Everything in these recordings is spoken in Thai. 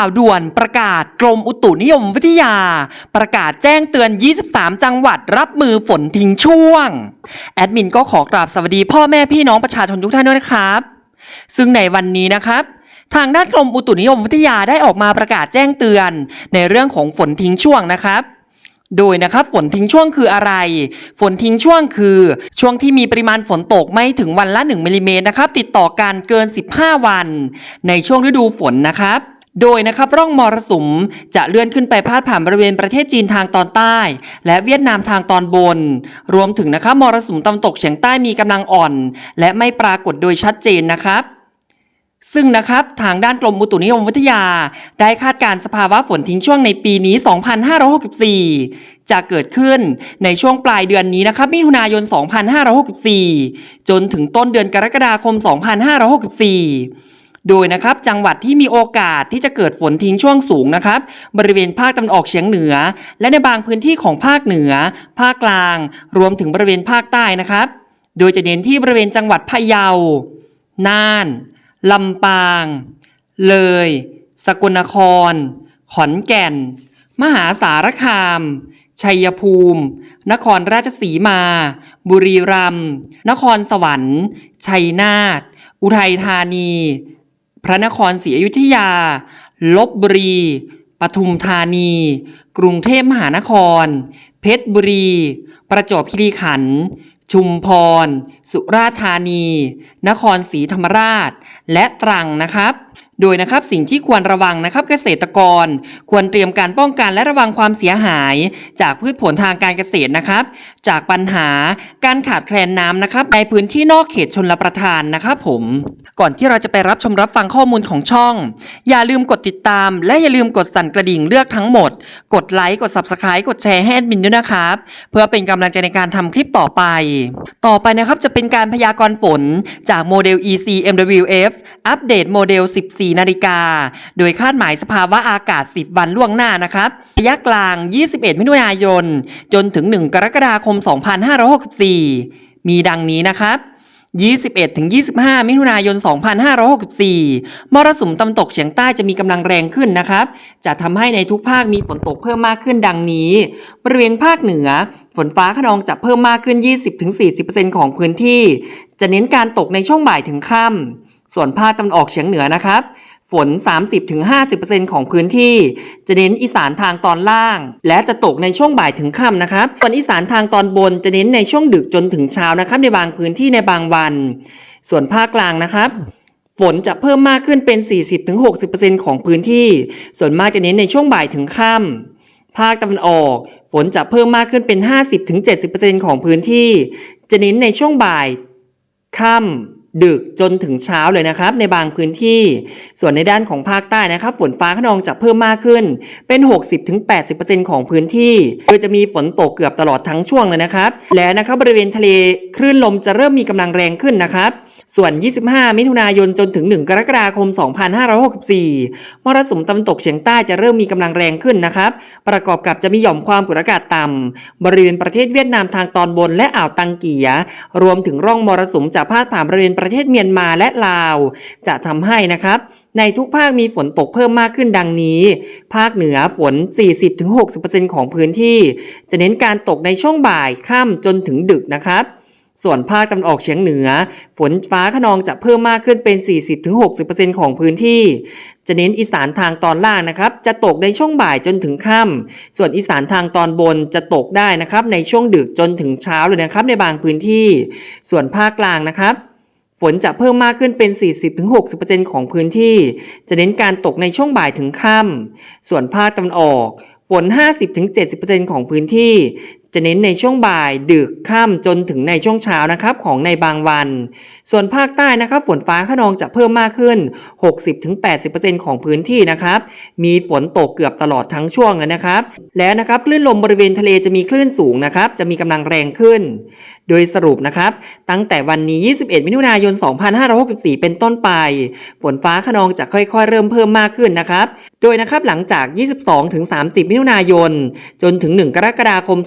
ข่าวด่วนประกาศกรมอุตุนิยมวิทยา ประกาศแจ้งเตือน 23 จังหวัดรับมือฝนทิ้งช่วง แอดมินก็ขอกราบสวัสดีพ่อแม่พี่น้องประชาชนทุกท่านด้วยนะครับ ซึ่งในวันนี้นะครับทางด้านกรมอุตุนิยมวิทยาได้ออกมาประกาศแจ้งเตือน ในเรื่องของฝนทิ้งช่วงนะครับโดยนะครับฝนทิ้งช่วงคืออะไร ฝนทิ้งช่วงคือ ช่วงที่มีปริมาณฝนตกไม่ถึงวันละ 1มิลลิเมตรนะครับ ติดต่อกันเกิน 15 วัน ในช่วงฤดูฝนนะครับ โดยนะครับร่องมรสุมจะเลื่อนขึ้นไปพาดผ่านบริเวณประเทศจีนทางตอนใต้ และเวียดนามทางตอนบน รวมถึงนะครับมรสุมตะวันตกเฉียงใต้มีกำลังอ่อน และไม่ปรากฏโดยชัดเจนนะครับซึ่งนะครับทางด้านกรมอุตุนิยมวิทยา ได้คาดการณ์สภาวะฝนทิ้งช่วงในปีนี้ 2564 จะเกิดขึ้นในช่วงปลายเดือนนี้นะครับมิถุนายน 2564 จนถึงต้นเดือนกรกฎาคม 2564 โดยนะครับจังหวัดที่มีโอกาสที่จะเกิดฝนทิ้งช่วงสูงนะครับ บริเวณภาคตะวันออกเฉียงเหนือ และในบางพื้นที่ของภาคเหนือ ภาคกลาง รวมถึงบริเวณภาคใต้นะครับ โดยจะเน้นที่บริเวณจังหวัดพะเยา น่าน ลำปาง เลย สกลนคร ขอนแก่น มหาสารคาม ชัยภูมิ นครราชสีมา บุรีรัมย์ นครสวรรค์ ชัยนาท อุทัยธานี พระนครศรีอยุธยา ลบบุรี ปทุมธานี กรุงเทพมหานคร เพชรบุรี ประจวบคีรีขันธ์ ชุมพร สุราษฎร์ธานี นครศรีธรรมราช และตรังนะครับ โดยนะครับสิ่งที่ควรระวังนะครับเกษตรกร ควรเตรียมการป้องกันและระวังความเสียหาย จากพืชผลทางการเกษตรนะครับ จากปัญหาการขาดแคลนน้ำนะครับในพื้นที่นอกเขตชนลประทานนะครับผม ก่อนที่เราจะไปรับชมรับฟังข้อมูลของช่อง อย่าลืมกดติดตาม และอย่าลืมกดสั่นกระดิ่งเลือกทั้งหมด กดไลค์กด Subscribe กดแชร์ให้แอดมินด้วยนะครับ เพื่อเป็นกำลังใจในการทำคลิปต่อไป ต่อไปนะครับจะเป็นการพยากรณ์ฝนจากโมเดล EC MWF อัปเดตโมเดล 14นาฬิกา โดยคาดหมายสภาวะอากาศ 10 วันล่วงหน้านะครับระยะกลาง 21 มิถุนายน จนถึง 1 กรกฎาคม 2564 มีดังนี้นะครับ21ถึง25 มิถุนายน 2564 มรสุมตะวันตกเฉียงใต้จะมีกำลังแรงขึ้นนะครับ จะทำให้ในทุกภาคมีฝนตกเพิ่มมากขึ้นดังนี้ บริเวณภาคเหนือ ฝนฟ้าขนองจะเพิ่มมากขึ้น 20-40%ของพื้นที่ จะเน้นการตกในช่วงบ่ายถึงค่ำ ส่วนภาคตะวันออกเฉียงเหนือนะครับ ฝน 30-50%ของพื้นที่ จะเน้นอีสานทางตอนล่าง และจะตกในช่วงบ่ายถึงค่ำนะครับ ส่วนอีสานทางตอนบนจะเน้นในช่วงดึกจนถึงเช้านะครับ ในบางพื้นที่ในบางวัน ส่วนภาคกลางนะครับฝนจะเพิ่มมากขึ้นเป็น 40-60%ของพื้นที่ ส่วนมากจะเน้นในช่วงบ่ายถึงค่ำ ภาคตะวันออก ฝนจะเพิ่มมากขึ้นเป็น 50-70%ของพื้นที่ จะเน้นในช่วงบ่าย ค่ำ ดึกจนถึงเช้าเลยนะครับ ในบางพื้นที่ ส่วนในด้านของภาคใต้นะครับ ฝนฟ้าขนองจะเพิ่มมากขึ้น เป็น 60-80%ของพื้นที่ โดยจะมีฝนตกเกือบตลอดทั้งช่วงเลยนะครับ และนะครับบริเวณทะเลคลื่นลมจะเริ่มมีกำลังแรงขึ้นนะครับ ส่วน 25 มิถุนายนจนถึง 1 กรกฎาคม 2564 มรสุมตะวันตกเฉียงใต้จะเริ่มมีกำลังแรงขึ้นนะครับ ประกอบกับจะมีหย่อมความกดอากาศต่ำบริเวณประเทศเวียดนามทางตอนบนและอ่าวตังเกีย รวมถึงร่องมรสุมจะพาดผ่านบริเวณประเทศเมียนมาและลาว จะทำให้นะครับในทุกภาคมีฝนตกเพิ่มมากขึ้นดังนี้ ภาคเหนือฝน 40-60%ของพื้นที่ จะเน้นการตกในช่วงบ่ายค่ำจนถึงดึกนะครับ ส่วนภาคตะวันออกเฉียงเหนือ ฝนฟ้าขนองจะเพิ่มมากขึ้นเป็น 40-60%ของพื้นที่ จะเน้นอีสานทางตอนล่างนะครับ จะตกในช่วงบ่ายจนถึงค่ำส่วนอีสานทางตอนบนจะตกได้นะครับ ในช่วงดึกจนถึงเช้าเลยนะครับ ในบางพื้นที่ ส่วนภาคกลางนะครับฝนจะเพิ่มมากขึ้นเป็น 40-60%ของพื้นที่ จะเน้นการตกในช่วงบ่ายถึงค่ำส่วนภาคตะวันออก ฝน 50-70%ของพื้นที่ จะเน้นในช่วงบ่ายดึกค่ำจนถึงในช่วงเช้านะครับของในบางวัน ส่วนภาคใต้นะครับฝนฟ้าขนองจะเพิ่มมากขึ้น 60-80%ของพื้นที่นะครับมีฝนตกเกือบตลอดทั้งช่วงเลยนะครับ แล้วนะครับคลื่นลมบริเวณทะเลจะมีคลื่นสูงนะครับจะมีกำลังแรงขึ้น โดยสรุปนะครับ ตั้งแต่วันนี้ 21 มิถุนายน 2564 เป็นต้นไป ฝนฟ้าขนองจะค่อยๆ เริ่มเพิ่มมากขึ้นนะครับ โดยนะครับหลังจาก 22 ถึง 30 มิถุนายน จนถึง 1 กรกฎาคม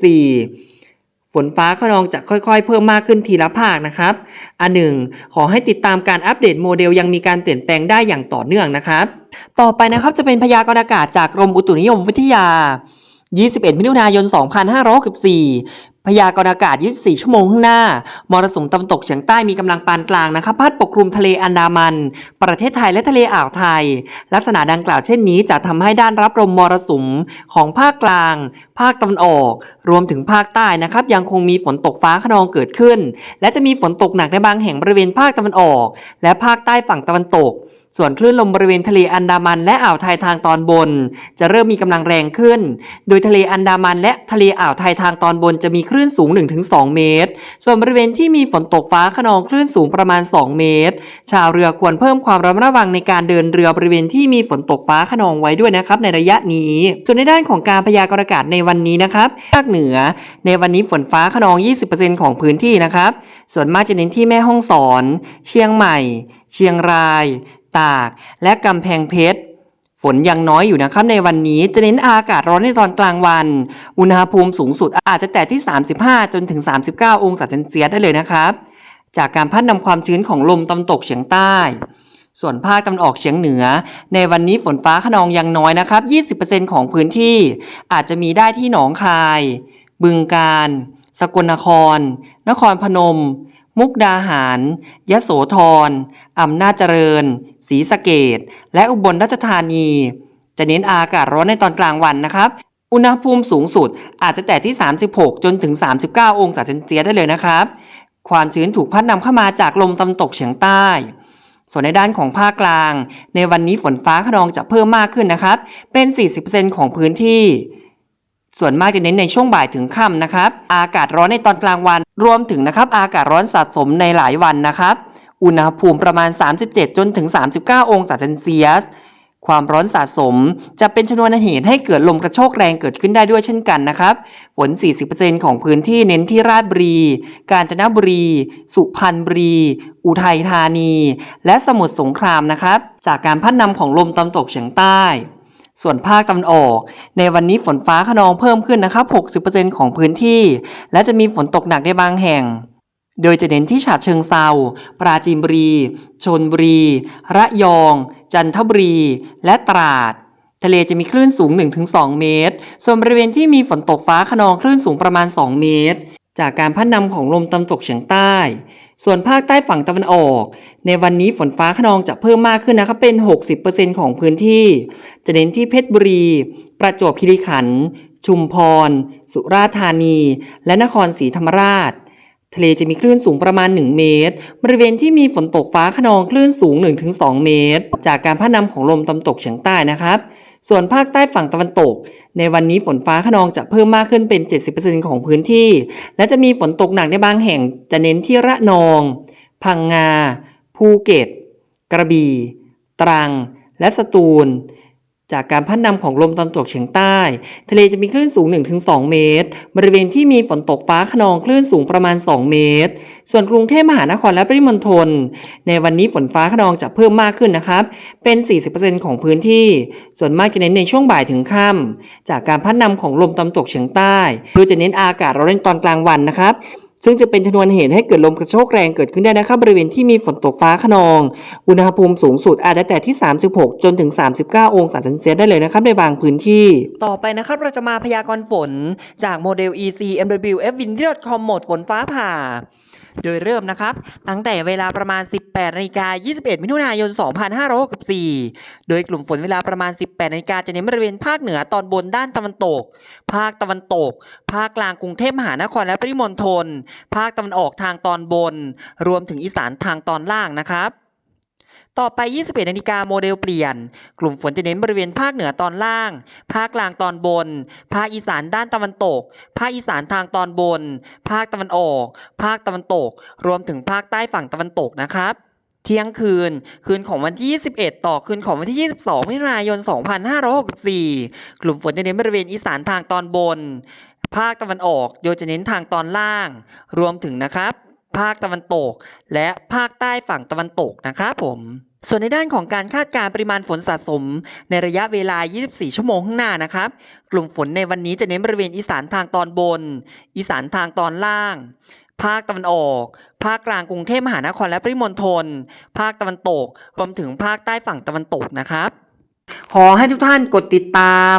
2564ฝนฟ้าขนองจะค่อยๆ เพิ่มมากขึ้นทีละภาคนะครับ อันหนึ่งขอให้ติดตามการอัปเดตโมเดลยังมีการเปลี่ยนแปลงได้อย่างต่อเนื่องนะครับ ต่อไปนะครับจะเป็นพยากรณ์อากาศจากกรมอุตุนิยมวิทยา 21 มิถุนายน 2564 พยากรณ์อากาศ 24 ชั่วโมงข้างหน้า มรสุมตะวันตกเฉียงใต้มีกำลังปานกลางนะครับพัดปกคลุมทะเลอันดามัน ประเทศไทยและทะเลอ่าวไทย ลักษณะดังกล่าวเช่นนี้จะทำให้ด้านรับลมมรสุมของภาคกลาง ภาคตะวันออก รวมถึงภาคใต้นะครับ ยังคงมีฝนตกฟ้าขนองเกิดขึ้น และจะมีฝนตกหนักในบางแห่งบริเวณภาคตะวันออก และภาคใต้ฝั่งตะวันตก ส่วนคลื่นลมบริเวณทะเลอันดามันและอ่าวไทยทางตอนบน จะเริ่มมีกำลังแรงขึ้น โดยทะเลอันดามันและทะเลอ่าวไทยทางตอนบนจะมีคลื่นสูง 1-2 เมตร ส่วนบริเวณที่มีฝนตกฟ้าขนองคลื่นสูงประมาณ 2 เมตร ชาวเรือควรเพิ่มความระมัดระวังในการเดินเรือบริเวณที่มีฝนตกฟ้าขนองไว้ด้วยนะครับในระยะนี้ ส่วนในด้านของการพยากรณ์อากาศในวันนี้นะครับภาคเหนือ ในวันนี้ฝนฟ้าขนอง 20%ของพื้นที่นะครับ ส่วนมากจะเน้นที่แม่ฮ่องสอน เชียงใหม่ เชียงราย ตาก และกำแพงเพชร ฝนยังน้อยอยู่นะครับในวันนี้จะเน้นอากาศร้อนในตอนกลางวัน อุณหภูมิสูงสุดอาจจะแตะที่ 35 จนถึง 39 องศาเซนเซียสได้เลยนะครับ จากการพัดนำความชื้นของลมตะวันตกเฉียงใต้ ส่วนภาคตะวันออกเฉียงเหนือ ในวันนี้ฝนฟ้าขนองยังน้อยนะครับ 20%ของพื้นที่ อาจจะมีได้ที่หนองคาย บึงกาฬสกลนคร นครพนมมุกดาหาร ยะโสธร อำนาจเจริญ ศรีสะเกดและอุบลราชธานี จะเน้นอากาศร้อนในตอนกลางวันนะครับ อุณหภูมิสูงสุดอาจจะแตะที่ 36 จนถึง 39 องศาเซนเซียสได้เลยนะครับ ความชื้นถูกพัดนำเข้ามาจากลมตะวันตกเฉียงใต้ ส่วนในด้านของภาคกลาง ในวันนี้ฝนฟ้าขนองจะเพิ่มมากขึ้นนะครับ เป็น 40%ของพื้นที่ส่วนมากจะเน้นในช่วงบ่ายถึงค่ำนะครับ อากาศร้อนในตอนกลางวัน รวมถึงนะครับ อากาศร้อนสะสมในหลายวันนะครับ อุณหภูมิประมาณ 37 จนถึง 39 องศาเซนเซียส ความร้อนสะสมจะเป็นชนวนเหตุให้เกิดลมกระโชกแรงเกิดขึ้นได้ด้วยเช่นกันนะครับ ฝน 40%ของพื้นที่เน้นที่ราชบุรี กาญจนบุรี สุพรรณบุรี อุทัยธานี และสมุทรสงครามนะครับ จากการพัดนำของลมตะวันตกเฉียงใต้ส่วนภาคตะวันออก ในวันนี้ฝนฟ้าขนองเพิ่มขึ้นนะครับ 60%ของพื้นที่ และจะมีฝนตกหนักในบางแห่ง โดยจะเน้นที่ฉะเชิงเซาปราจีนบุรี ชนบุรี ระยอง จันทบุรี และตราด ทะเลจะมีคลื่นสูง 1-2 เมตร ส่วนบริเวณที่มีฝนตกฟ้าขนองคลื่นสูงประมาณ 2 เมตร จากการพัดนำของลมตะวันตกเฉียงใต้ ส่วนภาคใต้ฝั่งตะวันออก ในวันนี้ฝนฟ้าขนองจะเพิ่มมากขึ้นนะครับเป็น 60%ของพื้นที่ จะเน้นที่เพชรบุรี ประจวบคีรีขันธ์ ชุมพร สุราษฎร์ธานี และนครศรีธรรมราช ทะเลจะมีคลื่นสูงประมาณ 1 เมตร บริเวณที่มีฝนตกฟ้าขนองคลื่นสูง 1-2 เมตร จากการพัดนำของลมตะวันตกเฉียงใต้นะครับส่วนภาคใต้ฝั่งตะวันตก ในวันนี้ฝนฟ้าขนองจะเพิ่มมากขึ้นเป็น 70%ของพื้นที่ และจะมีฝนตกหนักในบางแห่งจะเน้นที่ระนอง พังงา ภูเก็ต กระบี่ ตรัง และสตูล จากการพัดนำของลมตะวันตกเฉียงใต้ ทะเลจะมีคลื่นสูง 1-2 เมตร บริเวณที่มีฝนตกฟ้าขนองคลื่นสูงประมาณ 2 เมตร ส่วนกรุงเทพมหานครและปริมณฑลในวันนี้ฝนฟ้าขนองจะเพิ่มมากขึ้นนะครับ เป็น 40%ของพื้นที่ ส่วนมากจะเน้นในช่วงบ่ายถึงค่ำจากการพัดนำของลมตะวันตกเฉียงใต้โดยจะเน้นอากาศร้อนในตอนกลางวันนะครับ ซึ่งจะเป็นชนวนเหตุให้เกิดลมกระโชกแรงเกิดขึ้นได้นะครับบริเวณที่มีฝนตกฟ้าขนอง อุณหภูมิสูงสุดอาจจะแต่ที่ 36 จนถึง 39 องศาเซนเซียสได้เลยนะครับในบางพื้นที่ ต่อไปนะครับเราจะมาพยากรณ์ฝน จากโมเดล ECMWFWind.com โหมดฝนฟ้าผ่า โดยเริ่มนะครับ ตั้งแต่เวลาประมาณ 18นาฬิกา21 มิถุนายน 2564 โดยกลุ่มฝนเวลาประมาณ 18นาฬิกาจะเน้นบริเวณภาคเหนือตอนบนด้านตะวันตก ภาคตะวันตก ภาคกลางกรุงเทพมหานครและปริมณฑล ภาคตะวันออกทางตอนบน รวมถึงอีสานทางตอนล่างนะครับ ต่อไป 21นาฬิกาโมเดลเปลี่ยน กลุ่มฝนจะเน้นบริเวณภาคเหนือตอนล่าง ภาคกลางตอนบน ภาคอีสานด้านตะวันตก ภาคอีสานทางตอนบน ภาคตะวันออก ภาคตะวันตก รวมถึงภาคใต้ฝั่งตะวันตกนะครับ เที่ยงคืน คืนของวันที่ 21 ต่อคืนของวันที่ 22มิถุนายน 2564 กลุ่มฝนจะเน้นบริเวณอีสานทางตอนบน ภาคตะวันออก โดยจะเน้นทางตอนล่าง รวมถึงนะครับ ภาคตะวันตก และภาคใต้ฝั่งตะวันตกนะครับผมส่วนในด้านของการคาดการปริมาณฝนสะสม ในระยะเวลา 24 ชั่วโมงข้างหน้านะครับ กลุ่มฝนในวันนี้จะเน้นบริเวณอีสานทางตอนบน อีสานทางตอนล่าง ภาคตะวันออก ภาคกลางกรุงเทพมหานครและปริมณฑล ภาคตะวันตก รวมถึงภาคใต้ฝั่งตะวันตกนะครับ ขอให้ทุกท่านกดติดตาม